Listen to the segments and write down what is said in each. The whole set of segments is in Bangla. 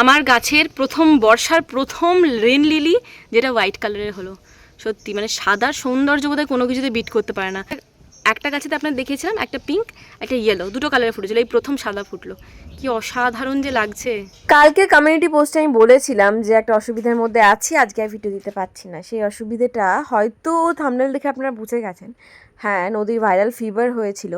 আমার গাছের প্রথম বর্ষার প্রথম রেন লিলি যেটা হোয়াইট কালারের হলো। সত্যি মানে সাদা সৌন্দর্য বোধহয় কোনো কিছুতে বিট করতে পারে না। একটা গাছেতে আপনার দেখিয়েছিলাম, একটা পিঙ্ক একটা ইয়েলো দুটো কালারে ফুটেছিল, এই প্রথম সাদা ফুটলো। কি অসাধারণ যে লাগছে। কালকে কমিউনিটি পোস্টে আমি বলেছিলাম যে একটা অসুবিধার মধ্যে আছি, আজকে আর ভিডিও দিতে পারছি না। সেই অসুবিধাটা হয়তো থামনেল দেখে আপনারা বুঝে গেছেন। হ্যাঁ নদীর ভাইরাল ফিভার হয়েছিল।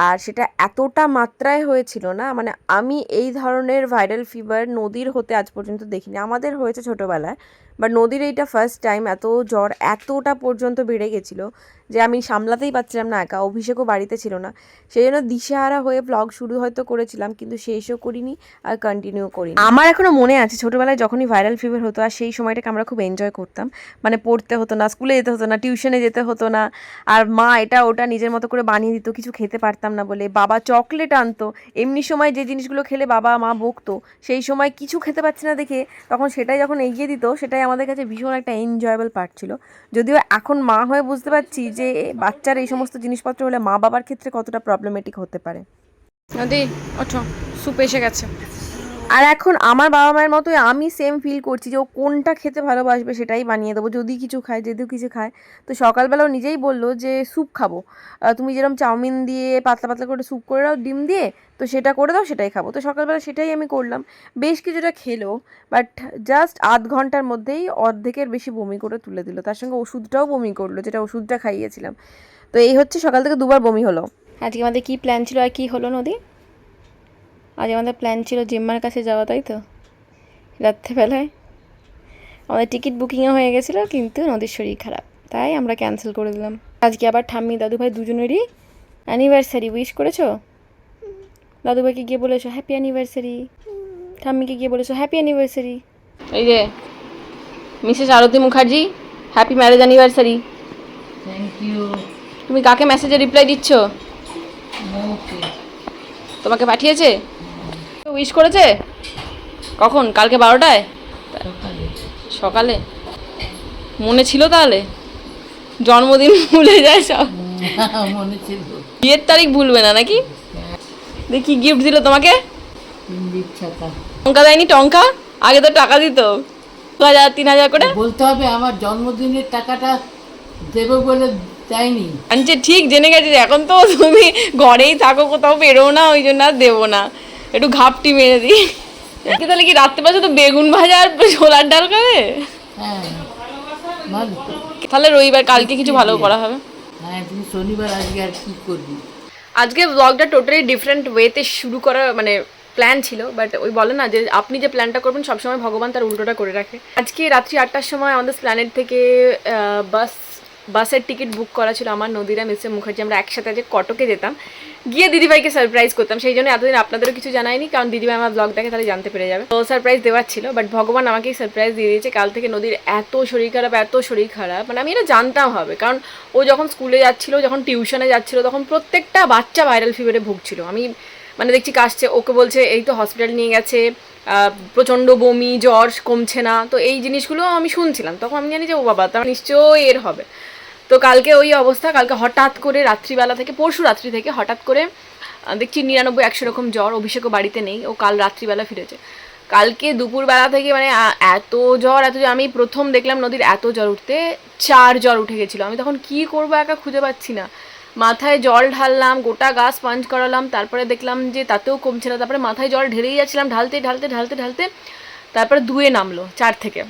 আর সেটা এতটা মাত্রায় হয়েছিল না মানে আমি এই ধরনের ভাইরাল ফিভার নদীর হতে আজ পর্যন্ত দেখিনি। আমাদের হয়েছে ছোটোবেলায় বাট নদীর এইটা ফার্স্ট টাইম এত জ্বর এতটা পর্যন্ত বেড়ে গেছিল যে আমি সামলাতেই পারছিলাম না একা। অভিষেকও বাড়িতে ছিল না। সেই জন্য দিশেহারা হয়ে ব্লগ শুরু হয়তো করেছিলাম, কিন্তু শেষও করিনি আর কন্টিনিউ করিনি। আমার এখনও মনে আছে, ছোটোবেলায় যখনই ভাইরাল ফিভার হতো আর সেই সময়টাকে আমরা খুব এনজয় করতাম। মানে পড়তে হতো না স্কুলে যেতে হতো না টিউশনে যেতে হতো না। আর মা এটা ওটা নিজের মতো করে বানিয়ে দিত, কিছু খেতে পারতাম না বলে। বাবা চকলেট আনতো, এমনি সময় যে জিনিসগুলো খেলে বাবা মা বকতো, সেই সময় কিছু খেতে পাচ্ছি না দেখে তখন সেটাই যখন এগিয়ে দিত, সেটাই আমাদের কাছে ভীষণ একটা এনজয়েবল পার্ট ছিল। যদিও এখন মা হয়ে বুঝতে পারছি যে বাচ্চার এই সমস্ত জিনিসপত্র হলে মা বাবার ক্ষেত্রে কতটা প্রবলেমেটিক হতে পারে। নদী, ওঠো। সুপ এসে গেছে। আর এখন আমার বাবা মায়ের মতোই আমি সেম ফিল করছি যে ও কোনটা খেতে ভালোবাসবে সেটাই বানিয়ে দেবো। যদি কিছু খায়, যদিও কিছু খায়। তো সকালবেলাও নিজেই বলল যে স্যুপ খাব। তুমি যেরকম চাউমিন দিয়ে পাতলা পাতলা করে স্যুপ করে দাও ডিম দিয়ে, তো সেটা করে দাও, সেটাই খাব। তো সকালবেলা সেটাই আমি করলাম। বেশ কিছুটা খেলো বাট জাস্ট আধ ঘণ্টার মধ্যেই অর্ধেকের বেশি বমি করে তুলে দিল। তার সঙ্গে ওষুধটাও বমি করল, যেটা ওষুধটা খাইয়েছিলাম। তো এই হচ্ছে সকাল থেকে দুবার বমি হলো। আজকে আমাদের কি প্ল্যান ছিল আর কি হলো নদী? আজ আমাদের প্ল্যান ছিল জিম্মার কাছে যাওয়া তাই তো? রাত্রেবেলায়। আমাদের টিকিট বুকিংও হয়ে গেছিল কিন্তু নদীর শরীর খারাপ তাই আমরা ক্যান্সেল করে দিলাম। আজকে আবার ঠাম্মি দাদুভাই দুজনেরই অ্যানিভার্সারি উইশ করেছ? দাদুভাইকে গিয়ে বলেছ হ্যাপি অ্যানিভার্সারি ঠাম্মিকে গিয়ে বলেছ হ্যাপি অ্যানিভার্সারি এই যে Mrs Arati Mukherjee happy marriage anniversary thank you তুমি কাকে মেসেজে রিপ্লাই দিচ্ছ? ওকে তোমাকে পাঠিয়েছে? উইশ করেছে? কখন? কালকে বারোটায়? সকালে। মনে ছিল তাহলে? জন্মদিন ভুলে যায় সব। মনে ছিল। বিয়ের তারিখ ভুলবে না নাকি? দেখি গিফট দিল তোমাকে? টঙ্কা দেয়নি? টঙ্কা? আগে তো টাকা দিত। দু হাজার তিন হাজার করে? বলতে হবে আমার জন্মদিনের টাকাটা দেবে বলে দেয়নি আনছে ঠিক জেনে গেছে এখন তো তুমি ঘরেই থাকো কোথাও বেরো না ওই জন্য আর দেবো না। একটু ঘাপটি মেরে দিই। আজকে তাহলে কি রাত্রে পাশে তো বেগুন ভাজা আর ছোলার ডাল খাবে? হ্যাঁ তাহলে রবিবার কালকে কিছু ভালো করা হবে। হ্যাঁ তুমি শনিবার আজকে আর কি করবি? আজকে ব্লগটা টোটালি ডিফারেন্ট ওয়েতে শুরু করা মানে প্ল্যান ছিল বাট ওই বলে না যে আপনি যে প্ল্যানটা করবেন সবসময় ভগবান তার উল্টোটা করে রাখে। আজকে রাত্রি আটটার সময় আমাদের প্ল্যানেট থেকে বাস বাসের টিকিট বুক করা ছিল আমার নদীরা মিস্টার মুখার্জি। আমরা একসাথে আজকে কটকে যেতাম। গিয়ে দিদিভাইকে সারপ্রাইজ করতাম। সেই জন্য এতদিন আপনাদেরও কিছু জানায়নি কারণ দিদিভাই আমার ব্লগ দেখে তাহলে জানতে পেরে যাবে। তো সারপ্রাইজ দেওয়ার ছিল বাট ভগবান আমাকেই সারপ্রাইজ দিয়ে দিয়েছে। কাল থেকে নদীর এত শরীর খারাপ, এত শরীর খারাপ। মানে আমি এটা জানতাম হবে, কারণ ও যখন স্কুলে যাচ্ছিল, যখন টিউশনে যাচ্ছিল, তখন প্রত্যেকটা বাচ্চা ভাইরাল ফিভারে ভুগছিল। আমি মানে দেখছি কাশছে, ওকে বলছে, এই তো হসপিটাল নিয়ে গেছে প্রচণ্ড বমি, জ্বর, কমছে না। তো এই জিনিসগুলো আমি শুনছিলাম। তখন আমি জানি যে, ও বাবা তার নিশ্চয়ই এর হবে। তো কালকে ওই অবস্থা, কালকে হঠাৎ করে রাত্রিবেলা থেকে, পরশু রাত্রি থেকে হঠাৎ করে দেখছি নিরানব্বই, একশো রকম জ্বর, অভিষেকও বাড়িতে নেই, ও কাল রাত্রিবেলা ফিরেছে। কালকে দুপুরবেলা থেকে মানে এত জ্বর, এত আমি প্রথম দেখলাম নদীর এত জ্বর উঠতে, চার জ্বর উঠে গেছিল। আমি তখন কি করব একা খুঁজে পাচ্ছি না। মাথায় জল ঢাললাম, গোটা গাছ পাঞ্চ করালাম, তারপরে দেখলাম যে তাতেও কমছে না, তারপরে মাথায় জল ঢেলেই যাচ্ছিলাম, ঢালতে ঢালতে ঢালতে ঢালতে, তারপরে দুয়ে নামলো চার থেকে।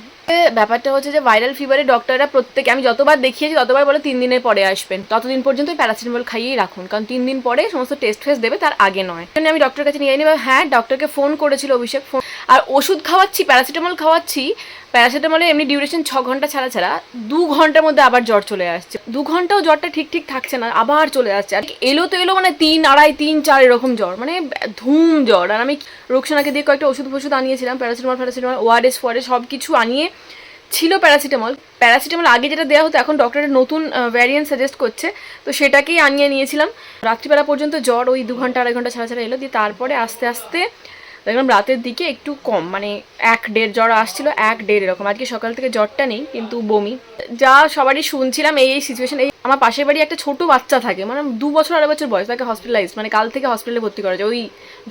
ব্যাপারটা হচ্ছে যে ভাইরাল ফিভারে ডক্টররা প্রত্যেকে, আমি যতবার দেখিয়েছি, ততবার বলে তিন দিনের পরে আসবেন। ততদিন পর্যন্ত প্যারাসিটামল খাইয়েই রাখুন। কারণ তিন দিন পরে সমস্ত টেস্ট ফেস্ট দেবে, তার আগে নয়। আমি ডক্টরের কাছে নিয়ে যাইনি হ্যাঁ ডক্টরকে ফোন করেছিল অভিষেক ফোন আর ওষুধ খাওয়াচ্ছি প্যারাসিটামল খাওয়াচ্ছি প্যারাসিটামলে এমনি ডিউরেশন ছ ঘণ্টা ছাড়া ছাড়া দু ঘণ্টার মধ্যে আবার জ্বর চলে আসছে। দু ঘন্টাও জ্বরটা ঠিক ঠিক থাকছে না, আবার চলে আসছে। আর এলো তো এলো মানে তিন আড়াই, তিন চার এরকম জ্বর মানে ধুম জ্বর। আর আমি রোকসানাকে দিয়ে কয়েকটা ওষুধ ফষুধ আনিয়েছিলাম প্যারাসিটামল প্যারাসিটামল ওআরএস ফোয়ারএস সব কিছু আনিয়ে ছিল প্যারাসিটামল। প্যারাসিটামল আগে যেটা দেওয়া হতো, এখন ডক্টরের নতুন ভ্যারিয়েন্ট সাজেস্ট করছে। তো সেটাকেই আনিয়ে নিয়েছিলাম। রাত্রিবেলা পর্যন্ত জ্বর ওই দু ঘণ্টা, আড়াই ঘণ্টা ছাড়া ছাড়া এলো। দিয়ে তারপরে আস্তে আস্তে দেখলাম রাতের দিকে একটু কম মানে এক দেড়, জ্বর আসছিল এক দেড় এরকম। আজকে সকাল থেকে জ্বরটা নেই, কিন্তু বমি। যা সবারই শুনছিলাম, এই এই সিচুয়েশন এই আমার পাশের বাড়ি একটা ছোট বাচ্চা থাকে মানে দু বছর আড়াই বছর বয়স, তাকে হসপিটালাইজ মানে কাল থেকে হসপিটালে ভর্তি করা যায়। ওই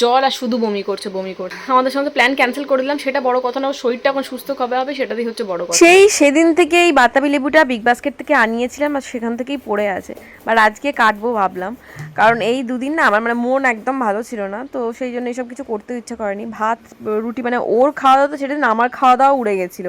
জ্বর আর শুধু বমি করছে বমি করছে। আমাদের সঙ্গে প্ল্যান ক্যান্সেল করে দিলাম, সেটা বড় কথা না, ওর শরীরটা এখন সুস্থ কবে হবে সেটাই হচ্ছে বড় কথা। সেই সেদিন থেকে এই বাতাবি লেবুটা বিগ বাস্কেট থেকে আনিয়েছিলাম আর সেখান থেকেই পড়ে আছে। বাট আজকে কাটবো ভাবলাম, কারণ এই দুদিন না আমার মানে মন একদম ভালো ছিল না, তো সেই জন্য এইসব কিছু করতে ইচ্ছা করেনি। ভাত, রুটি মানে ওর খাওয়া দাওয়া তো সেটা আমার খাওয়া দাওয়া উড়ে গেছিল।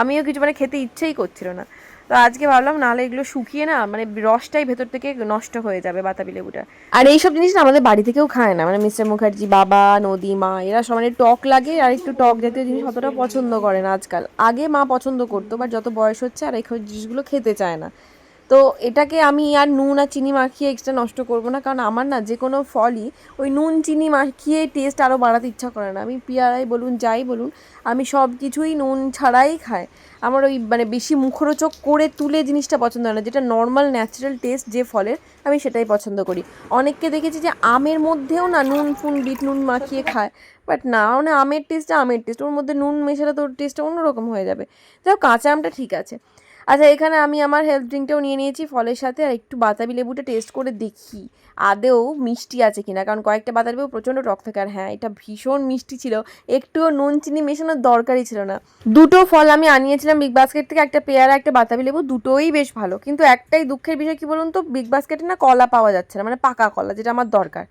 আমিও কিছু মানে খেতে ইচ্ছেই করছিল না। তো আজকে ভাবলাম নাহলে এগুলো শুকিয়ে না মানে রসটাই ভেতর থেকে নষ্ট হয়ে যাবে বাতাবি লেবুটা। আর এইসব জিনিস না আমাদের বাড়ি থেকেও খায় না মানে মিস্টার মুখার্জি, বাবা, নদী, মা, এরা মানে টক লাগে আর একটু টক জাতীয় জিনিস অতটা পছন্দ করে না আজকাল। আগে মা পছন্দ করতো বাট যত বয়স হচ্ছে আর এই জিনিসগুলো খেতে চায় না। তো এটাকে আমি আর নুন আর চিনি মাখিয়ে এক্সট্রা নষ্ট করব না। কারণ আমার না যে কোনো ফলই ওই নুন, চিনি মাখিয়ে টেস্ট আরও বাড়াতে ইচ্ছা করে না। আমি পেয়ারাই বলুন, যাই বলুন, আমি সব কিছুই নুন ছাড়াই খাই। আমার ওই মানে বেশি মুখরোচক করে তুলে জিনিসটা পছন্দ হয় না। যেটা নর্মাল ন্যাচারাল টেস্ট যে ফলের, আমি সেটাই পছন্দ করি। অনেককে দেখেছি যে আমের মধ্যেও না নুন ফুন বিট, নুন মাখিয়ে খায়। বাট না মানে আমের টেস্টটা আমের টেস্ট ওর মধ্যে নুন মেশালে তো ওর টেস্টটা অন্যরকম হয়ে যাবে। যাই কাঁচা আমটা ঠিক আছে। আচ্ছা এখানে আমি আমার হেলথ ড্রিঙ্কটাও নিয়ে নিয়েছি, ফলের সাথে, আর একটু বাতাবি লেবুটা টেস্ট করে দেখি। আদেও মিষ্টি আছে কিনা? কারণ কয়েকটা বাতাবি লেবু প্রচণ্ড টক থাকে আর হ্যাঁ এটা ভীষণ মিষ্টি ছিল। একটুও নুন, চিনি মেশানোর দরকারই ছিল না। দুটো ফল আমি আনিয়েছিলাম বিগ বাস্কেট থেকে, একটা পেয়ারা, একটা বাতাবি লেবু, দুটোই বেশ ভালো। কিন্তু একটাই দুঃখের বিষয় কী বলুন তো? বিগ বাস্কেটে না কলা পাওয়া যাচ্ছে না মানে পাকা কলা, যেটা আমার দরকার।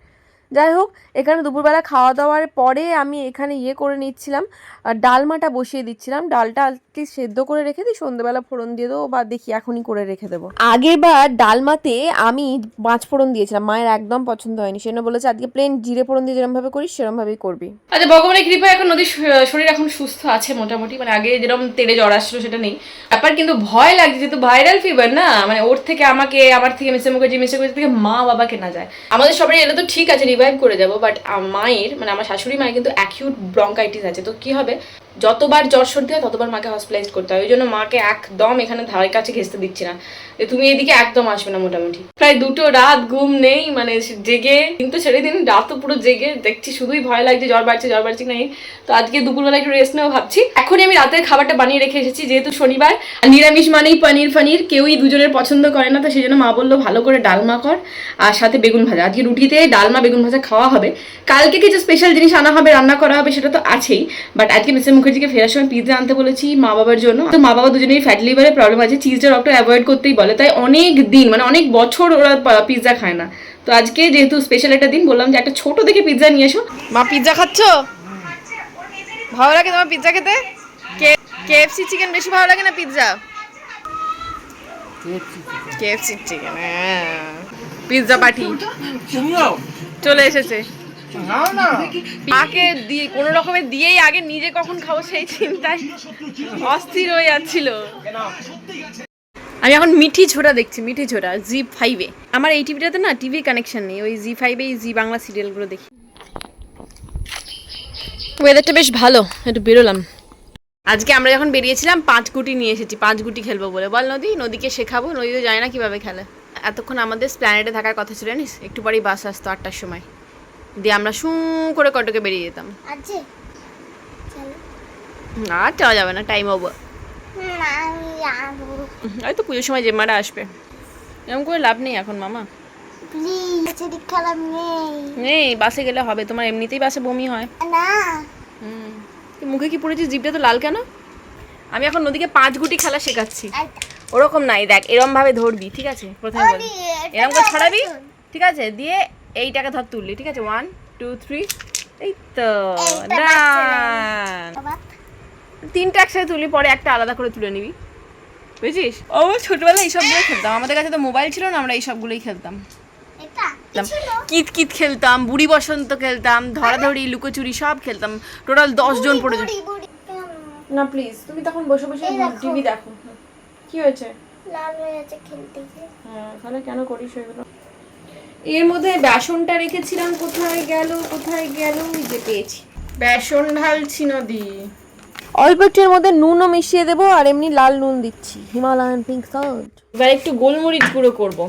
যাই হোক, এখানে দুপুরবেলা খাওয়া দাওয়ার পরে আমি এখানে ইয়ে করে নিচ্ছিলাম ডালমাটা বসিয়ে দিচ্ছিলাম। ডালটা আজকে সেদ্ধ করে রেখে দিই সন্ধ্যেবেলা ফোড়ন দিয়ে দেবো বা দেখি এখনই করে রেখে দেবো। আগেরবার ডালমাতে আমি পাঁচ ফোড়ন দিয়েছিলাম মায়ের একদম পছন্দ হয়নি সেজন্য বলেছে আজকে প্লেন জিরে ফোড়ন দিয়ে যেরমভাবে করিস সেরমভাবেই করবি। আচ্ছা ভগবানের কৃপায় এখন নদীর শরীর এখন সুস্থ আছে মোটামুটি মানে আগে যেরকম তেড়ে জ্বর আসছিল সেটা নেই। ব্যাপার কিন্তু ভয় লাগছে যেহেতু ভাইরাল ফিভার না মানে ওর থেকে আমাকে আমার থেকে মিসে মুখার্জি মিসে মুখার্জি থেকে মা বাবাকে না যায়। আমাদের সবারই এলে তো ঠিক আছে রিভাইভ করে যাব বাট মায়ের মানে আমার শাশুড়ি মায়ের কিন্তু অ্যাকিউট ব্রঙ্কাইটিস আছে তো কি হবে? যতবার জ্বর সর্দি হয়, ততবার মাকে হসপিটালাইজ করতে হয়। ওই জন্য মাকে একদম এখানে ধারের কাছে ঘেসতে দিচ্ছি না। যে তুমি এদিকে একদম আসবে না মোটামুটি। প্রায় দুটো রাত ঘুম নেই মানে জেগে। কিন্তু ছেড়ে দিন রাতও পুরো জেগে। দেখছি শুধুই ভয় লাগছে, জ্বর বাড়ছে জ্বর বাড়ছে নাই তো আজকে দুপুরবেলা একটু রেস্ট নেওয়া ভাবছি। এখনই আমি রাতের খাবারটা বানিয়ে রেখে এসেছি, যেহেতু শনিবার। নিরামিষ মানেই পনির ফানির। কেউই দুজনের পছন্দ করে না, তো সেই জন্য মা বলল ভালো করে ডালমা কর, আর সাথে বেগুন ভাজা। আজকে রুটিতে ডালমা বেগুন ভাজা খাওয়া হবে। কালকে কিছু স্পেশাল জিনিস আনা হবে, রান্না করা হবে, সেটা তো আছেই। বাট আজকে মিস্টার মুখার্জিকে ফেরার সময় পিৎজা আনতে বলেছি মা বাবার জন্য। তো মা বাবা দুজনেই ফ্যাটি লিভারের প্রবলেম আছে চিজটা ডক্টর অ্যাভয়েড করতেই বলে। তাই অনেক দিন মানে অনেক বছর ওরা পিৎজা খায় না। তো আজকে যেহেতু স্পেশাল একটা দিন বললাম যে একটা ছোট দেখে পিৎজা নিয়ে এসো। মা পিৎজা খাচ্ছ? ভালো লাগে তোমার পিৎজা খেতে? কেএফসি চিকেন বেশি ভালো লাগে না পিৎজা কেএফসি চিকেন হ্যাঁ। পিৎজা পার্টি চলে এসেছে। মাকে দিয়ে, কোনো রকমে দিয়েই আগে নিজে কখন খাব সেই চিন্তায় অস্থির হয়ে যাচ্ছিল। আমি এখন মিঠি ছোড়া দেখছি, মিঠি ছোড়া জি ফাইভে আমার এই টিভিটাতে না টিভি কানেকশন নেই, ওই জি ফাইভেই জি বাংলা সিরিয়ালগুলো দেখি। ওয়েদারটা বেশ ভালো, একটু বেরোলাম। আজকে আমরা যখন বেরিয়েছিলাম, পাঁচ গুটি নিয়ে এসেছি, পাঁচ গুটি খেলব বলে। বল নদী, নদীকে শেখাবো নদী তো জানে না কীভাবে খেলে। এতক্ষণ আমাদের স্প্ল্যানেটে থাকার কথা ছিল একটু পরেই বাস আসতো আটটার সময়। দিয়ে আমরা শু করে কটকে বেরিয়ে যেতাম। আছে চলো আর যাওয়া যাবে না টাইম ওভার হয়তো পুজোর সময় জেম্মারা আসবে। এরকম করে লাভ নেই এখন মামা। নেই। বাসে গেলে হবে তোমার এমনিতেই বাসে বমি হয়। না। মুখে কি পড়েছিস জিভটা তো লাল কেন? আমি এখন নদীকে পাঁচ গুটি খেলা শেখাচ্ছি। আচ্ছা। ওরকম নাই দেখ এরম ভাবে ধরবি ঠিক আছে? প্রথমে বল। এরম করে ছড়াবি ঠিক আছে? দিয়ে এইটাকে ধর তুললি ঠিক আছে? ওয়ান টু থ্রি এই তো ডান তিনটা একসাথে তুলি পরে একটা আলাদা করে তুলে নিবি। বুঝছিস ও ছোটবেলায় এইসবগুলো খেলতাম। আমাদের কাছে তো মোবাইল ছিল না আমরা এইসবগুলোই খেলতাম। কিত কিত খেলতাম বুড়ি বসন্ত খেলতাম ধরাধরি লুকোচুরি সব খেলতাম। টোটাল দশ জন পড়ে না প্লিজ তুমি তখন বসে বসে টিভি দেখো। কি হয়েছে? লাল হয়ে আছে খেলতে গিয়ে। হ্যাঁ তাহলে কেন করিস এগুলো? এর মধ্যে বেসনটা রেখেছিলাম কোথায় গেল কোথায় গেল ওই যে পেয়েছি। বেসন ঢালছি নদী। অল্প একটু এর মধ্যে নুনও মিশিয়ে দেবো আর এমনি লাল নুন দিচ্ছি হিমালয়ান পিঙ্ক সল্ট। এবার একটু গোলমরিচ গুঁড়ো করব।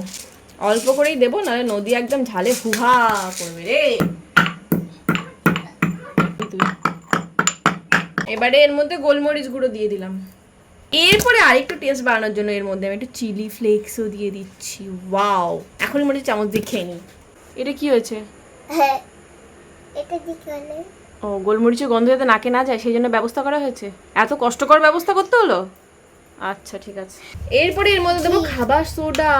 অল্প করেই দেবো নাহলে নদী একদম ঝালে হুহা করবে রে। এবারে এর মধ্যে গোলমরিচ গুঁড়ো দিয়ে দিলাম। এরপরে আরেকটু টেস্ট বাড়ানোর জন্য এর মধ্যে আমি একটু চিলি ফ্লেক্সও দিয়ে দিচ্ছি। ওয়াও এখন মনে হচ্ছে চামচ দিয়ে খেয়ে নিই। এটা কি হয়েছে? হ্যাঁ এটা ও গোলমরিচের গন্ধ যাতে নাকে না যায় সেই জন্য ব্যবস্থা করা হয়েছে? এত কষ্টকর ব্যবস্থা করতে হলো? আচ্ছা ঠিক আছে। এরপরে এর মধ্যে দেবো খাবার সোডা।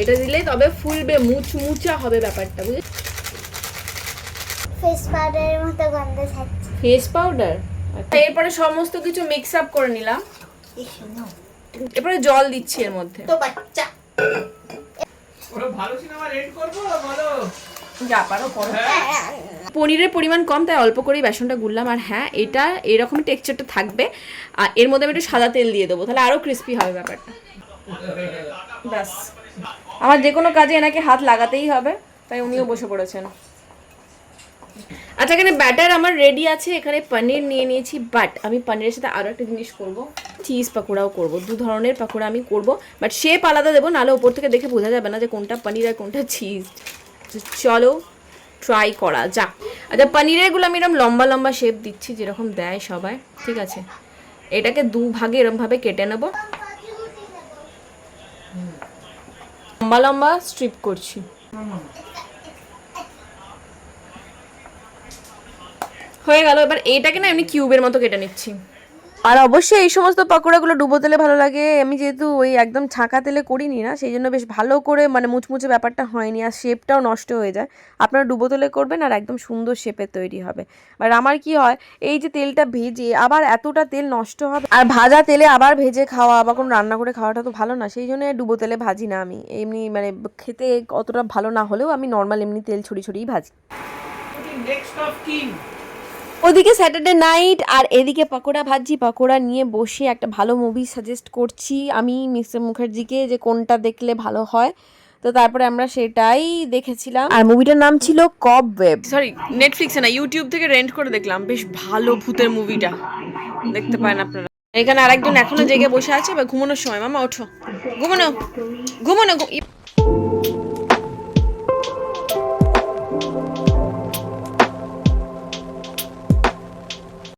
এটা দিলে তবে ফুলবে মুচমুচা হবে ব্যাপারটা বুঝলি? ফেস পাউডারের মতো গন্ধ থাকছে। ফেস পাউডার এরপরে সমস্ত কিছু মিক্স আপ করে নিলাম। এরপরে জল দিচ্ছি এর মধ্যে। তো বাচ্চা। যা পারো করো। পনিরের পরিমাণ কম তাই অল্প করেই বেসনটা গুললাম। আর হ্যাঁ এটা এরকমই টেক্সচারটা থাকবে। আর এর মধ্যে আমি একটু সাদা তেল দিয়ে দেবো তাহলে আরও ক্রিস্পি হবে ব্যাপারটা। ব্যাস। আমার যে কোনো কাজে এনাকে হাত লাগাতেই হবে তাই উনিও বসে পড়েছেন। আচ্ছা এখানে ব্যাটার আমার রেডি আছে। এখানে পনির নিয়ে নিয়েছি বাট আমি পনিরের সাথে আরও একটা জিনিস করব। চিজ পাকোড়াও করব, দু ধরনের পাকোড়া আমি করব বাট শেপ আলাদা দেবো, নাহলে ওপর থেকে দেখে বোঝা যাবে না যে কোনটা পনির আর কোনটা চিজ চলো ট্রাই করা যাক। আচ্ছা পনিরেরগুলো আমি এরকম লম্বা লম্বা শেপ দিচ্ছি, যেরকম দেয় সবাই, ঠিক আছে? এটাকে দু ভাগে এরমভাবে কেটে নেব। লম্বা লম্বা স্ট্রিপ করছি। হয়ে গেল, এবার এইটাকে না এমনি কিউবের মতো কেটে নিচ্ছি। আর অবশ্যই এই সমস্ত পাকোড়াগুলো ডুবো তেলে ভালো লাগে। আমি যেহেতু ওই একদম ছাঁকা তেলে করিনি না, সেই জন্য বেশ ভালো করে মানে মুচমুচে ব্যাপারটা হয়নি আর শেপটাও নষ্ট হয়ে যায়। আপনারা ডুবো তেলে করবেন আর একদম সুন্দর শেপের তৈরি হবে। আর আমার কি হয়, এই যে তেলটা ভেজে আবার এতটা তেল নষ্ট হবে, আর ভাজা তেলে আবার ভেজে খাওয়া বা কোনো রান্না করে খাওয়াটা তো ভালো না, সেই জন্য ডুবো তেলে ভাজি না আমি। এমনি মানে খেতে অতটা ভালো না হলেও আমি নর্মাল এমনি তেল ছড়িয়ে ছড়িয়েই ভাজি। ওদিকে স্যাটারডে নাইট আর এদিকে পকোড়া ভাজি, পকোড়া নিয়ে বসে একটা ভালো মুভি সাজেস্ট করছি। আমি মিস্টার মুখার্জিকে যে কোনটা দেখলে ভালো হয়। তো তারপরে আমরা সেটাই দেখেছিলাম। আর মুভিটার নাম ছিল কব ওয়েব সরি নেটফ্লিক্সে না ইউটিউব থেকে রেন্ট করে দেখলাম। বেশ ভালো ভূতের মুভিটা দেখতে পারেন আপনারা। এখানে আরেকজন এখনও জেগে বসে আছে বা ঘুমানোর সময়। মামা, ওঠো। ঘুমানো ঘুমানো